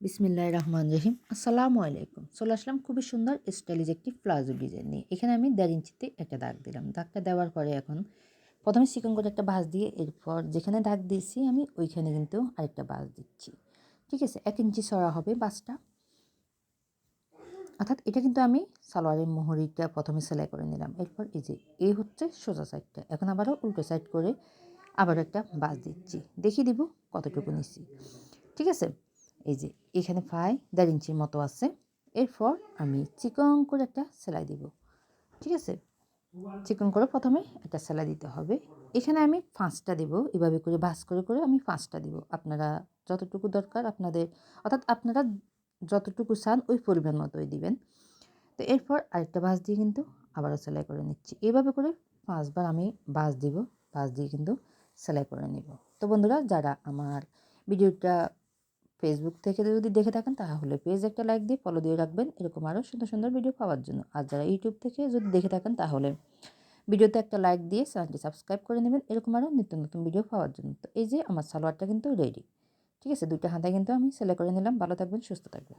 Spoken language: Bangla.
বিসমিল্লাহ রহমান রহিম। আসসালামু আলাইকুম। চলে আসলাম খুবই সুন্দর স্টাইলিজ একটি প্লাজো ডিজাইন নিয়ে। এখানে আমি দেড় ইঞ্চিতে একটা দাগ দিলাম। দাগটা দেওয়ার পরে এখন প্রথমে চিকন করে একটা বাঁশ দিয়ে এরপর যেখানে দাগ দিয়েছি আমি ওইখানে কিন্তু আরেকটা বাঁশ দিচ্ছি। ঠিক আছে? এক ইঞ্চি সরা হবে বাঁশটা অর্থাৎ এটা কিন্তু আমি সালোয়ারের মোহরিটা প্রথমে সেলাই করে নিলাম। এরপর এই যে এই হচ্ছে সোজা সাইডটা। এখন আবারও উল্টো সাইড করে আবার একটা বাঁশ দিচ্ছি। দেখিয়ে দিব কতটুকু নিচ্ছি। ঠিক আছে? এই যে এখানে প্রায় দেড় ইঞ্চির মতো আছে। এরপর আমি চিকন করে একটা সেলাই দিব। ঠিক আছে? চিকন করে প্রথমে একটা সেলাই দিতে হবে। এখানে আমি পাঁচটা দেব। এভাবে করে ভাস করে করে আমি পাঁচটা দিব। আপনারা যতটুকু দরকার আপনাদের, অর্থাৎ আপনারা যতটুকু চান ওই পরিমাণ মতোই দিবেন। তো এরপর আরেকটা বাস দিয়ে কিন্তু আবারও সেলাই করে নিচ্ছি। এইভাবে করে পাঁচবার আমি বাস দিব। বাস দিয়ে কিন্তু সেলাই করে নিব। তো বন্ধুরা, যারা আমার ভিডিওটা ফেসবুক থেকে যদি দেখে থাকেন, তাহলে পেজ একটা লাইক দিয়ে ফলো দিয়ে রাখবেন। এরকম আরও সুন্দর সুন্দর ভিডিও পাওয়ার জন্য। আর যারা ইউটিউব থেকে যদি দেখে থাকেন, তাহলে ভিডিওতে একটা লাইক দিয়ে চ্যানেলটি সাবস্ক্রাইব করে নেবেন। এরকম আরও নিত্য নতুন ভিডিও পাওয়ার জন্য। তো এই যে, আমার সালোয়ারটা কিন্তু রেডি ঠিক আছে, দুইটা হাতে কিন্তু আমি সেলাই করে নিলাম। ভালো থাকবেন, সুস্থ থাকবেন।